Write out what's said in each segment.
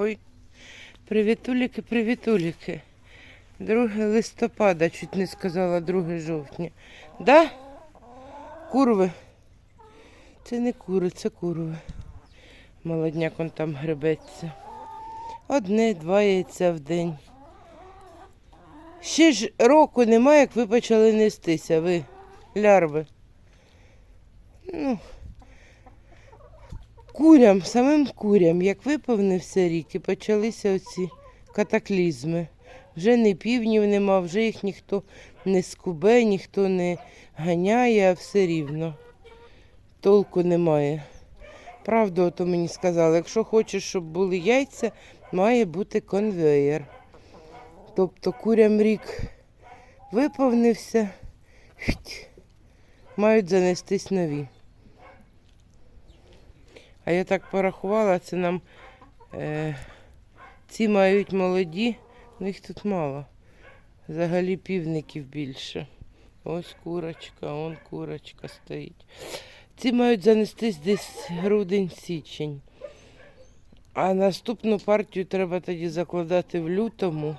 Ой, привітуліки, привітуліки. 2 листопада, чуть не сказала 2 жовтня. Да? Курви. Це не кури, це курви. Молодняк он там гребеться. Одне, два яйця в день. Ще ж року немає, як ви почали нестися, ви, лярви. Ну, курям, самим курям, як виповнився рік і почалися оці катаклізми. Вже не півнів нема, вже їх ніхто не скубе, ніхто не ганяє, а все рівно. Толку немає. Правду ото мені сказали, якщо хочеш, щоб були яйця, має бути конвеєр. Тобто курям рік виповнився, мають занестись нові. А я так порахувала, це нам е, ці мають молоді, ну їх тут мало. Взагалі півників більше. Ось курочка, он курочка стоїть. Ці мають занестись десь грудень-січень. А наступну партію треба тоді закладати в лютому,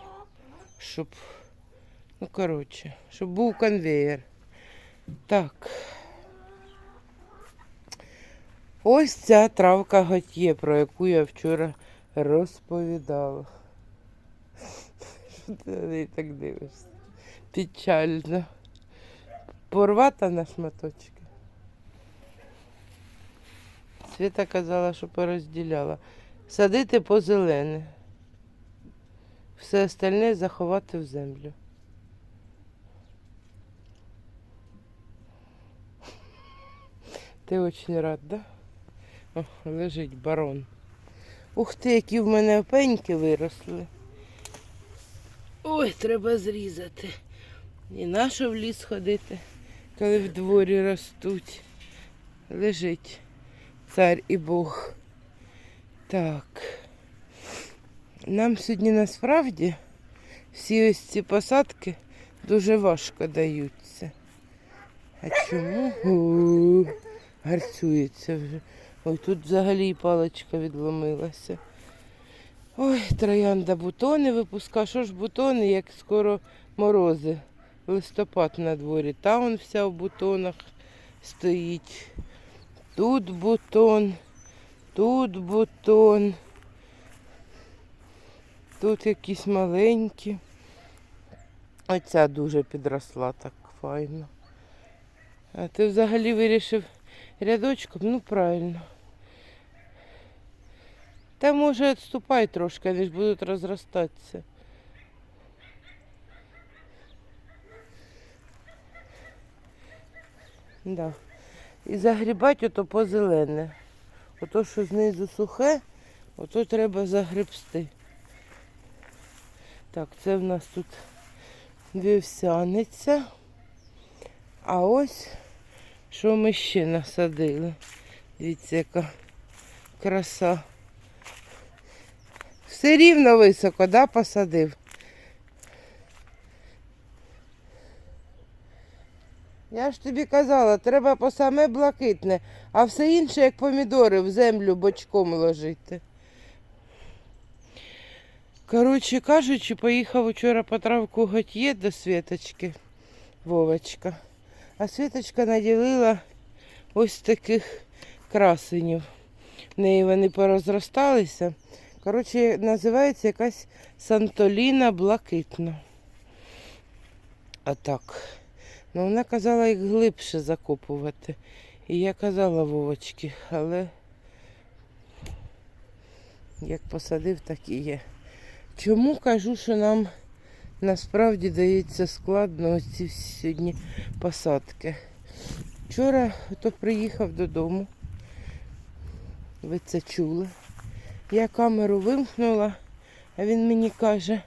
щоб, ну коротше, щоб був конвеєр. Так. Ось ця травка готьє, про яку я вчора розповідала. Що ти на неї так дивишся? Печально. Порвата на шматочки. Світа казала, що порозділяла. Садити по зелене. Все остальне заховати в землю. Ти очень рад, да? О, лежить барон. Ух ти, які в мене опеньки виросли. Ой, треба зрізати. І нащо в ліс ходити, коли в дворі ростуть. Лежить цар і Бог. Так. Нам сьогодні насправді всі ось ці посадки дуже важко даються. А чому? О, гарцюється вже. Ой, тут взагалі паличка відломилася. Ой, троянда бутони випуска. Що ж бутони, як скоро морози. Листопад на дворі. Та он вся в бутонах стоїть. Тут бутон, тут бутон. Тут якісь маленькі. Оця дуже підросла так файно. А ти взагалі вирішив рядочком? Ну правильно. Та може відступай трошки, вони ж будуть розростатися. Да. І загрібати ото по зелене. Ото, що знизу сухе, ото треба загребсти. Так, це в нас тут вівсяниця. А ось що ми ще насадили. Дивіться, яка краса. Все рівно високо, да, посадив. Я ж тобі казала, треба по саме блакитне, а все інше, як помідори, в землю бочком ложити. Коротше кажучи, поїхав вчора по травку готьє до Світочки, Вовочка. А Світочка наділила ось таких красенів. В неї вони порозросталися. Коротше, називається якась Сантоліна блакитна. Отак. Ну, вона казала їх глибше закопувати. І я казала Вовочки, але як посадив, так і є. Чому кажу, що нам насправді дається складно ось ці сьогодні посадки? Вчора то приїхав додому. Ви це чули. Я камеру вимкнула, а він мені каже,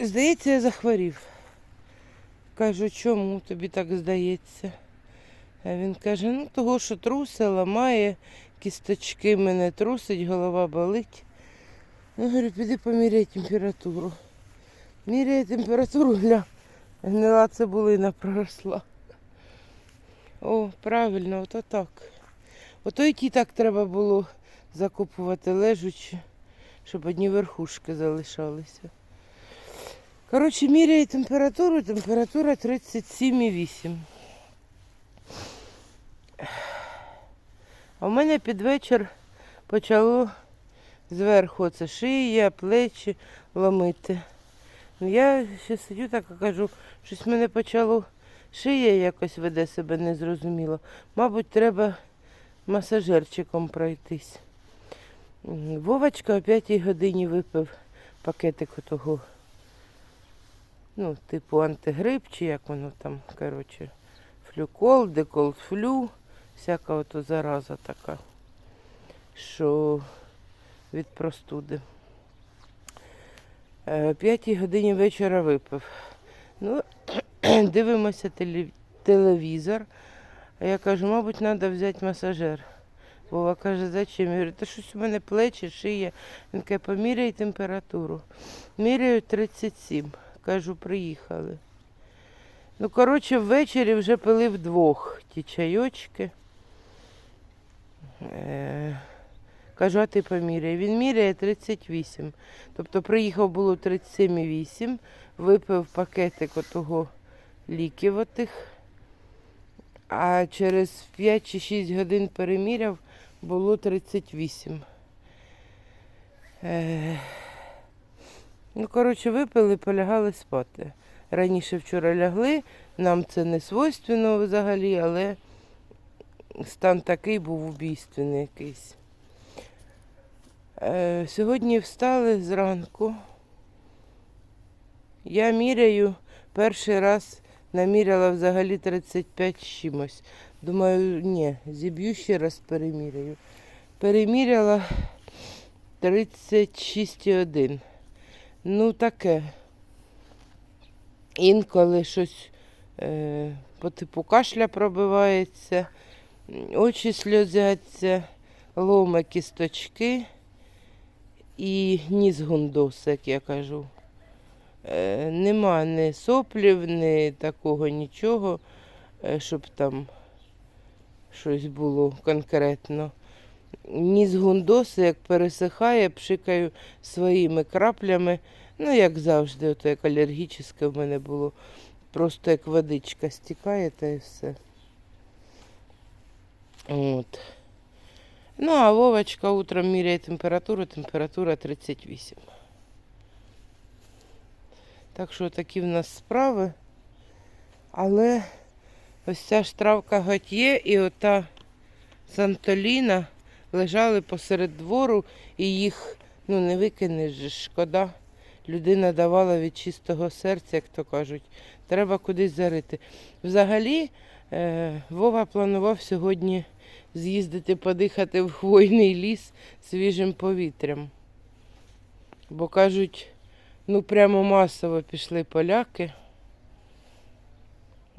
здається, я захворів. Кажу, чому тобі так здається? А він каже, ну того, що труси ламає, кісточки мене трусить, голова болить. Я говорю, піди поміряй температуру. Міряє температуру, гля, гнила цибулина проросла. О, правильно, ото так. Ото і ті так треба було закопувати лежучи, щоб одні верхушки залишалися. Коротше, міряє температуру, температура 37,8. А в мене під вечір почало зверху це шия, плечі ломити. Ну, я ще сидю так і кажу, щось мене почало шия якось веде себе незрозуміло. Мабуть, треба масажерчиком пройтись. Вовочка о 5 годині випив пакетик того, ну, типу антигрип, чи як воно там, коротше, флюкол, декол флю, всяка ото зараза така, що від простуди. Е, О 5 годині вечора випив. Ну, дивимося телевізор. А я кажу, мабуть, треба взяти масажер. Вова каже, зачем? Я говорю, та щось у мене плечі, шия. Він каже, поміряй температуру. Міряю 37. Кажу, приїхали. Ну, коротше, ввечері вже пили вдвох ті чайочки. Е, кажу, а ти поміряй. Він міряє 38. Тобто приїхав було 37,8, випив пакетик отого ліків отих, а через 5 чи 6 годин переміряв, було 38. Е, ну, коротше, випили, полягали спати. Раніше вчора лягли, нам це не свойственно взагалі, але стан такий був убійственний якийсь. Е, сьогодні встали зранку. Я міряю перший раз наміряла взагалі 35 чимось. Думаю, ні, зіб'ю ще раз переміряю. Переміряла 36,1. Ну таке. Інколи щось е, по типу кашля пробивається, очі сльозяться, ломе кісточки і ніс гундос, як я кажу. Е, нема ні соплів, ні такого нічого, е, щоб там щось було конкретно. Ніс гундоси, як пересихає, пшикаю своїми краплями. Ну, як завжди, ото як алергічне в мене було. Просто як водичка стікає та і все. От. Ну, а Вовочка утром міряє температуру, температура 38. Так що такі в нас справи. Але ось ця ж травка готьє і ота Сантоліна лежали посеред двору і їх ну, не викинеш, же, шкода. Людина давала від чистого серця, як то кажуть. Треба кудись зарити. Взагалі, е, Вова планував сьогодні з'їздити подихати в хвойний ліс свіжим повітрям. Бо кажуть, ну прямо масово пішли поляки.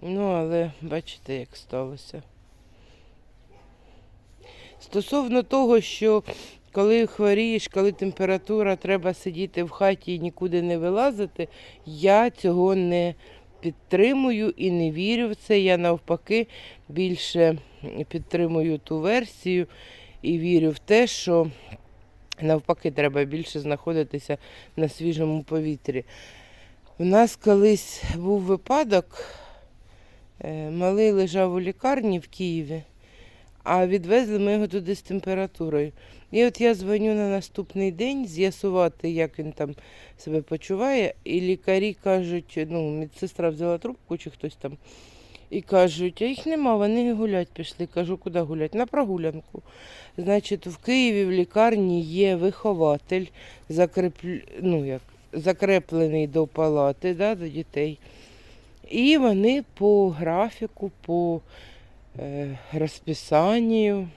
Ну, але бачите, як сталося. Стосовно того, що коли хворієш, коли температура, треба сидіти в хаті і нікуди не вилазити, я цього не підтримую і не вірю в це. Я навпаки більше підтримую ту версію і вірю в те, що навпаки треба більше знаходитися на свіжому повітрі. У нас колись був випадок, е, малий лежав у лікарні в Києві, а відвезли ми його туди з температурою. І от я дзвоню на наступний день з'ясувати, як він там себе почуває. І лікарі кажуть, ну, медсестра взяла трубку чи хтось там, і кажуть, а їх нема, вони гулять пішли. Кажу, куди гулять? На прогулянку. Значить, в Києві в лікарні є вихователь, закреплю, ну, як, закреплений до палати, да, до дітей. І вони по графіку, по е, розписанню,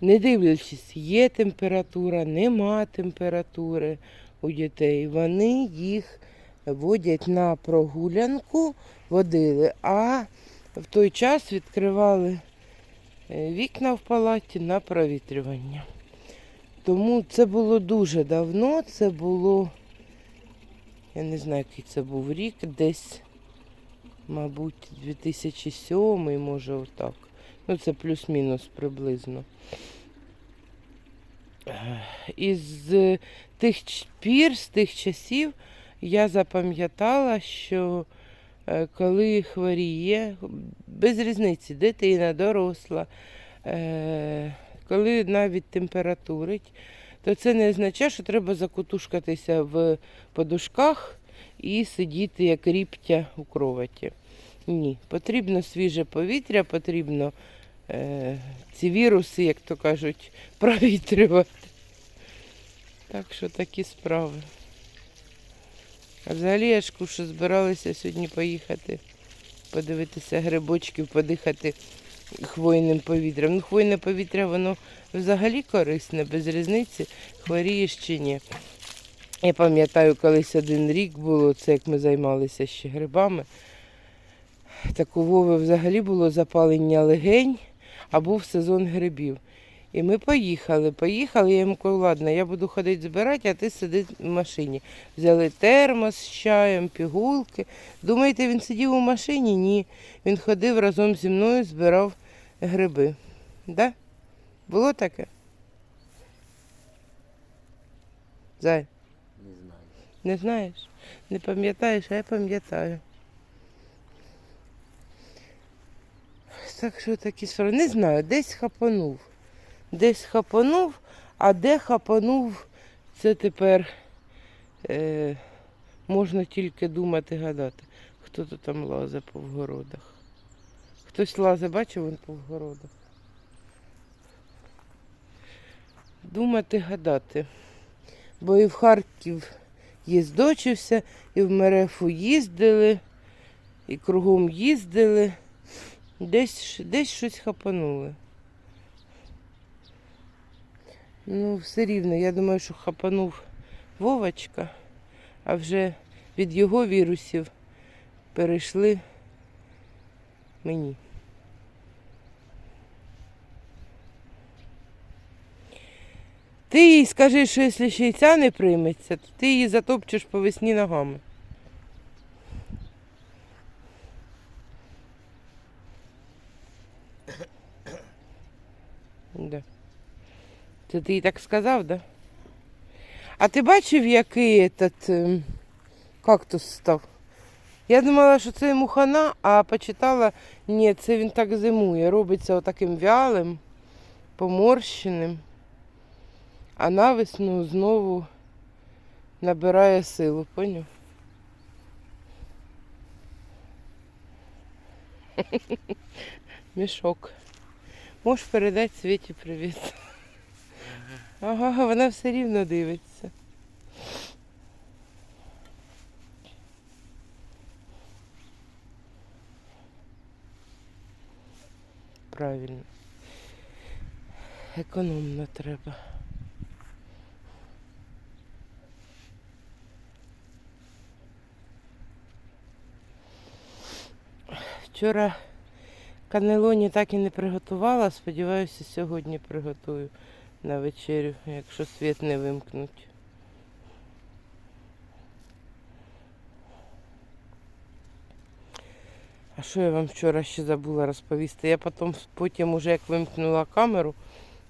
не дивлячись, є температура, нема температури у дітей, вони їх водять на прогулянку, водили, а в той час відкривали е, вікна в палаті на провітрювання. Тому це було дуже давно, це було, я не знаю, який це був рік, десь, мабуть, 2007, може отак. Ну, це плюс-мінус приблизно. Із е, тих пір, з тих часів я запам'ятала, що е, коли хворіє, без різниці, дитина, доросла, е, коли навіть температурить, то це не означає, що треба закутушкатися в подушках і сидіти як ріптя у кроваті. Ні, потрібно свіже повітря, потрібно е, ці віруси, як то кажуть, провітрювати. Так що такі справи. А взагалі я ж кушу збиралася сьогодні поїхати, подивитися грибочків, подихати хвойним повітрям. Ну, хвойне повітря, воно взагалі корисне, без різниці, хворієш чи ні. Я пам'ятаю, колись один рік було, це як ми займалися ще грибами. Так у Вови взагалі було запалення легень, а був сезон грибів. І ми поїхали. Поїхали, я йому кажу, ладно, я буду ходити збирати, а ти сиди в машині. Взяли термос з чаєм, пігулки. Думаєте, він сидів у машині? Ні. Він ходив разом зі мною, збирав гриби. Да? Було таке? Зай, Не знаю. не знаєш? Не пам'ятаєш, а я пам'ятаю. Так що такі справи. Не знаю, десь хапанув. Десь хапанув, а де хапанув, це тепер е, можна тільки думати, гадати. Хто то там лазить по вгородах. Хтось лазить, бачив він по вгородах. Думати, гадати. Бо і в Харків їздочився, і в Мерефу їздили, і кругом їздили. Десь, десь щось хапанули. Ну, все рівно, я думаю, що хапанув Вовочка, а вже від його вірусів перейшли мені. Ти їй скажи, що якщо ще й ця не прийметься, то ти її затопчеш по весні ногами. Да. Це ти їй так сказав, да? А ти бачив, який этот ем, кактус став? Я думала, що це йому хана, а почитала, ні, це він так зимує, робиться отаким вялим, поморщеним, а навесну знову набирає силу, поняв? Мішок. Можеш передати Світі привіт. Ага, вона все рівно дивиться. Правильно. Економно треба. Вчора канелоні так і не приготувала, сподіваюся, сьогодні приготую на вечерю, якщо світ не вимкнуть. А що я вам вчора ще забула розповісти? Я потім, потім, уже як вимкнула камеру,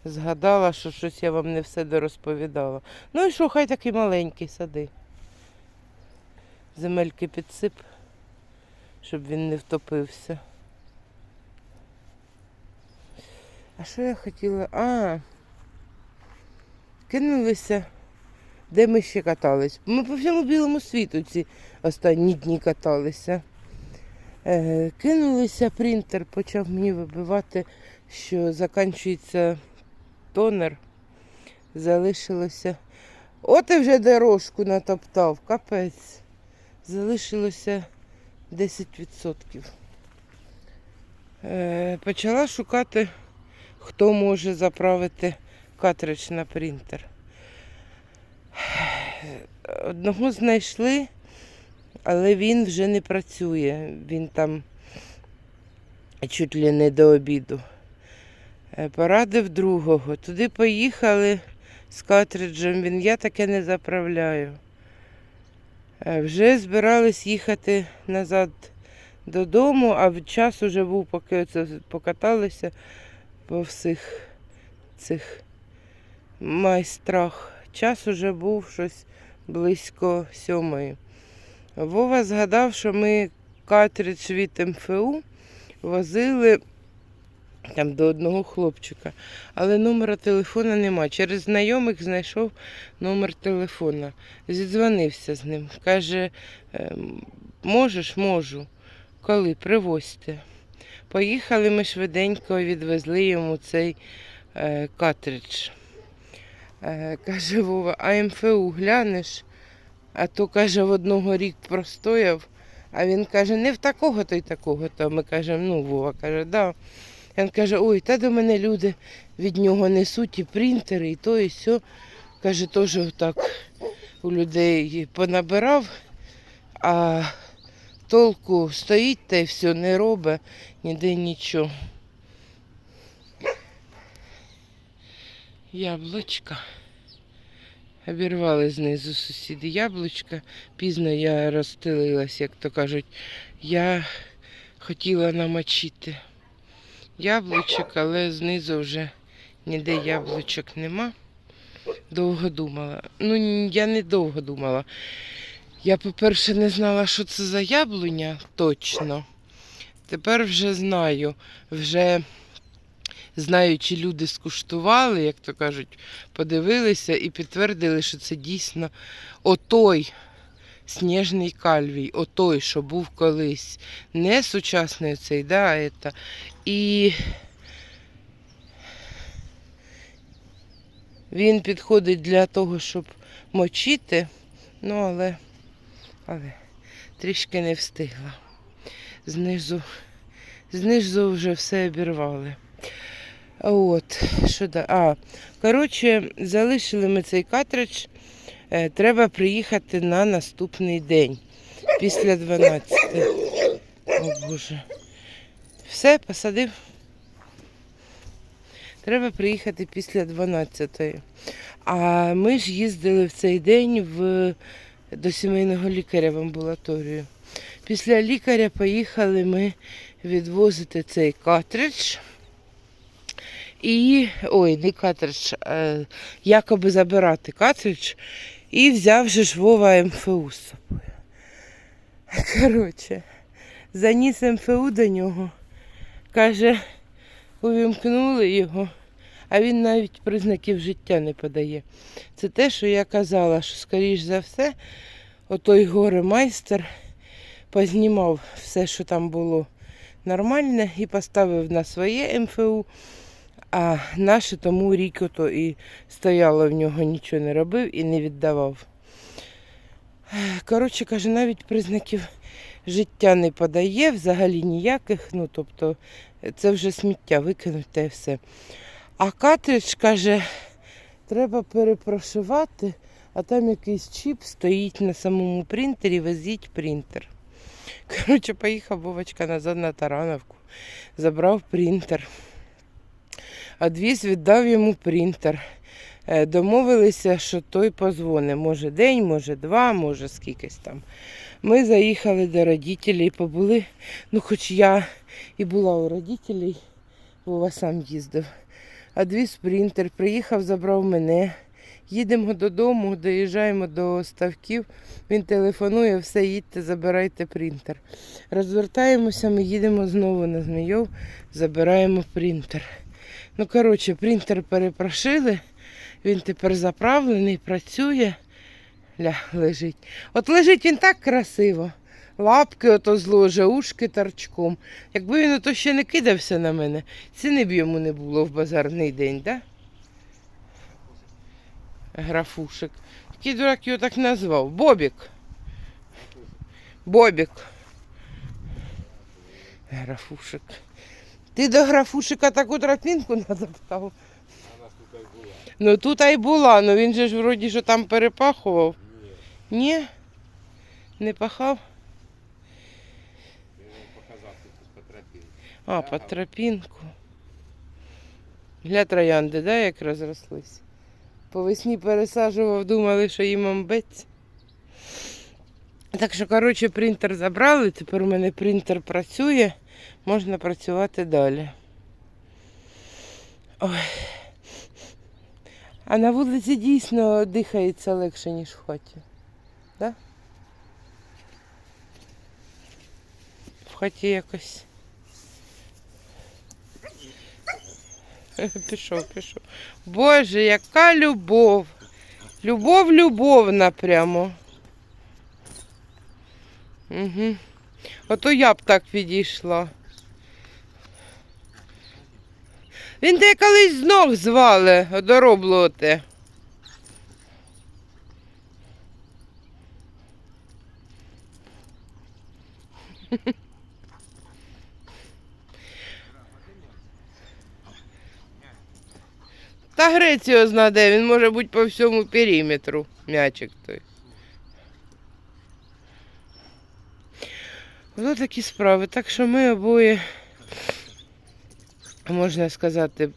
згадала, що щось я вам не все дорозповідала. Ну і що, хай такий маленький сади. Земельки підсип, щоб він не втопився. А що я хотіла? А, кинулися, де ми ще катались. Ми по всьому білому світу ці останні дні каталися. Е, кинулися, принтер почав мені вибивати, що закінчується тонер. Залишилося. От і вже дорожку натоптав, капець. Залишилося 10%. Е, почала шукати, хто може заправити картридж на принтер. Одного знайшли, але він вже не працює. Він там чуть ли не до обіду. Е, Порадив другого. Туди поїхали з картриджем. Він я таке не заправляю. Е, Вже збирались їхати назад додому, а час уже був, поки це покаталися по всіх цих майстрах. Час уже був щось близько сьомої. Вова згадав, що ми картридж від МФУ возили там до одного хлопчика, але номера телефона нема. Через знайомих знайшов номер телефона. Зідзвонився з ним. Каже, «Ем, можеш, можу. Коли? Привозьте. Поїхали ми швиденько, відвезли йому цей е, картридж. Е, каже Вова, а МФУ глянеш? А то, каже, в одного рік простояв. А він каже, не в такого, то й такого. То ми кажемо, ну, Вова каже, да. Він каже, ой, та до мене люди від нього несуть і принтери, і то, і сьо. Каже, теж так у людей понабирав, а толку стоїть та й все не робить, ніде нічого. Яблучка. Обірвали знизу сусіди яблучка. Пізно я розстелилась, як то кажуть. Я хотіла намочити яблучок, але знизу вже ніде яблучок нема. Довго думала. Ну, я не довго думала. Я, по-перше, не знала, що це за яблуня точно. Тепер вже знаю. Вже знаю, чи люди скуштували, як то кажуть, подивилися і підтвердили, що це дійсно отой сніжний кальвій, отой, що був колись. Не сучасний цей, да, это. І він підходить для того, щоб мочити, ну але, але трішки не встигла. Знизу, знизу вже все обірвали. От, що да. А, коротше, залишили ми цей картридж. Е, Треба приїхати на наступний день. Після 12. О Боже. Все, посадив. Треба приїхати після 12. А ми ж їздили в цей день в, до сімейного лікаря в амбулаторію. Після лікаря поїхали ми відвозити цей картридж. І, ой, не картридж, а якоби забирати картридж. І взяв же Вова МФУ з собою. Коротше, заніс МФУ до нього. Каже, увімкнули його, а він навіть признаків життя не подає. Це те, що я казала, що, скоріш за все, отой горе майстер познімав все, що там було нормальне, і поставив на своє МФУ. А наше тому рік ото і стояло в нього, нічого не робив і не віддавав. Коротше каже, навіть признаків життя не подає, взагалі ніяких. Ну, тобто, це вже сміття викинуть все. А картридж каже, треба перепрошивати, а там якийсь чіп стоїть на самому принтері, везіть принтер. Коротше, поїхав Вовочка назад на Тарановку, забрав принтер. Адвіз віддав йому принтер. Е, Домовилися, що той позвоне. Може день, може два, може скількись там. Ми заїхали до родителей, побули. Ну, хоч я і була у родителей, Вова сам їздив. Адвіз принтер, приїхав, забрав мене. Їдемо додому, доїжджаємо до ставків. Він телефонує, все, їдьте, забирайте принтер. Розвертаємося, ми їдемо знову на Змійов, забираємо принтер. Ну, коротше, принтер перепрошили, він тепер заправлений, працює. Ля, лежить. От лежить він так красиво. Лапки ото зложив, ушки торчком. Якби він ото ще не кидався на мене, ціни б йому не було в базарний день, да? Графушек. Який дурак його так назвав? Бобік. Бобік. Графушек. Ти до графушика таку тропінку надоптав? Ну тут і була, ну він же ж вроді що там перепахував. Ні, Ні? Не пахав? А, по тропінку. Для троянди, да, як розрослись? По весні пересаджував, думали, що їм амбець. Так що, коротше, принтер забрали, тепер у мене принтер працює, можна працювати далі. Ой. А на вулиці дійсно дихається легше, ніж в хаті. Да? В хаті якось. Пішов, пішов. Боже, яка любов. Любов любовна прямо. Угу. Ото я б так підійшла. Він тебе колись з ног звали, одороблоте. Та грець його знаде, він може бути по всьому периметру, м'ячик той. Ось такі справи. Так що ми обоє, можна сказати,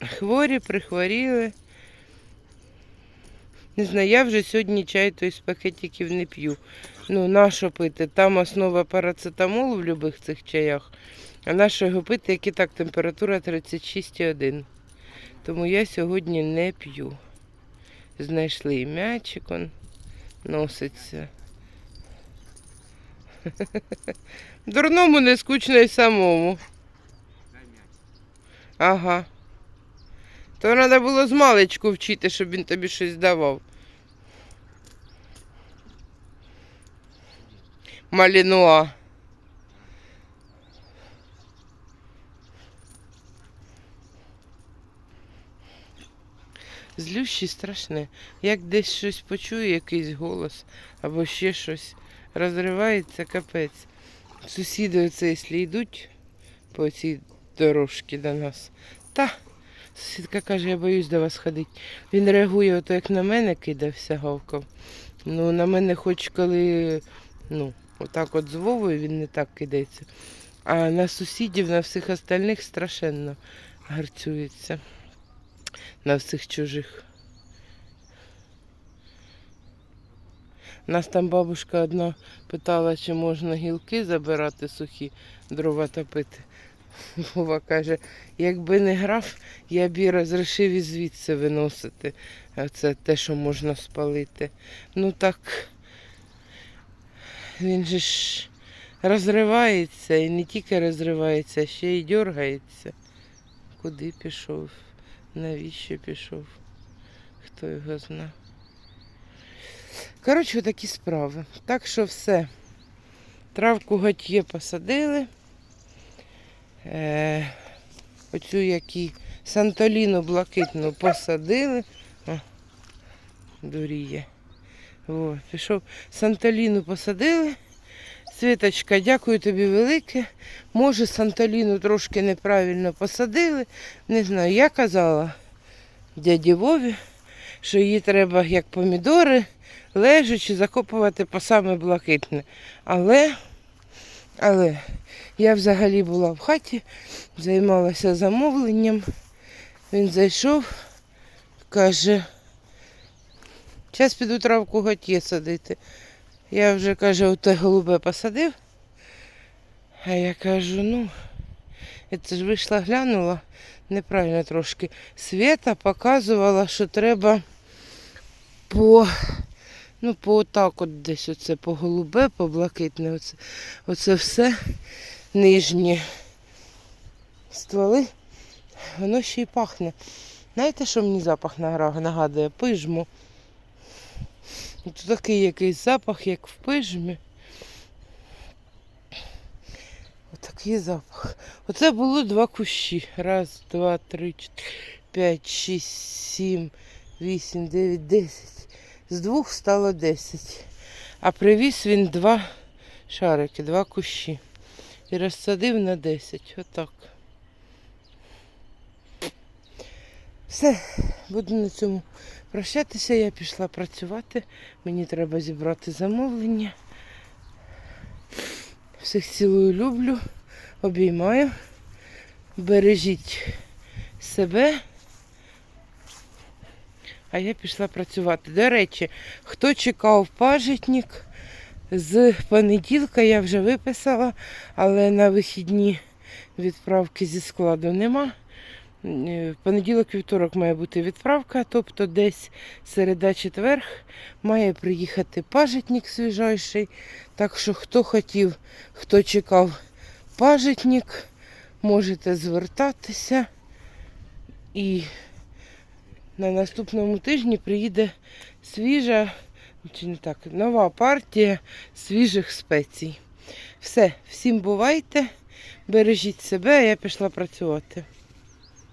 хворі, прихворіли. Не знаю, я вже сьогодні чай той з пакетиків не п'ю. Ну, нащо пити? Там основа парацетамолу в будь-яких цих чаях. А нащо його пити, як і так температура 36,1. Тому я сьогодні не п'ю. Знайшли і м'ячик, он носиться. Дурному не скучно й самому. Ага. То треба було з маличку вчити, щоб він тобі щось давав. Малінуа. Злющі страшне. Як десь щось почую, якийсь голос або ще щось, розривається капець. Сусіди оце, якщо йдуть по цій дорожці до нас, та сусідка каже, я боюсь до вас ходити. Він реагує ото, як на мене кидався, гавкав. Ну, на мене хоч коли, ну, отак от з Вовою він не так кидається. А на сусідів, на всіх остальних страшенно гарцюється. На всіх чужих. Нас там бабушка одна питала, чи можна гілки забирати сухі, дрова топити. Вова каже, якби не грав, я б і розрішив і звідси виносити. Це те, що можна спалити. Ну так він же ж розривається і не тільки розривається, а ще й дергається. Куди пішов? Навіщо пішов? Хто його зна. Коротше, такі справи. Так що все. Травку готьє посадили. Е, оцю які Сантоліну блакитну посадили. О, дуріє. О, пішов. Сантоліну посадили. Світочка, дякую тобі велике. Може, Сантоліну трошки неправильно посадили. Не знаю, я казала дяді Вові, що її треба, як помідори, лежачи, закопувати по саме блакитне. Але, але я взагалі була в хаті, займалася замовленням. Він зайшов, каже, зараз піду травку готє садити. Я вже, каже, оте голубе посадив. А я кажу, ну, це ж вийшла, глянула неправильно трошки. Свята показувала, що треба по, ну, по отак от десь оце по голубе, по блакитне, оце, оце все нижнє стволи, воно ще й пахне. Знаєте, що мені запах нагадує? Пижму. Тут такий якийсь запах, як в пижмі. Отакий запах. Оце було два кущі. Раз, два, три, чотири, п'ять, шість, сім, вісім, дев'ять, десять. З двох стало десять. А привіз він два шарики, два кущі. І розсадив на десять. Отак. Все, буду на цьому прощатися. Я пішла працювати. Мені треба зібрати замовлення. Всіх цілую, люблю, обіймаю. Бережіть себе. А я пішла працювати. До речі, хто чекав пажитник, З понеділка я вже виписала, але на вихідні відправки зі складу нема. Е, В понеділок, вівторок має бути відправка, тобто десь середа четверг має приїхати пажитник свіжайший. Так що хто хотів, хто чекав пажитник, можете звертатися. І на наступному тижні приїде свіжа, чи не так, нова партія свіжих спецій. Все, всім бувайте, бережіть себе, а я пішла працювати.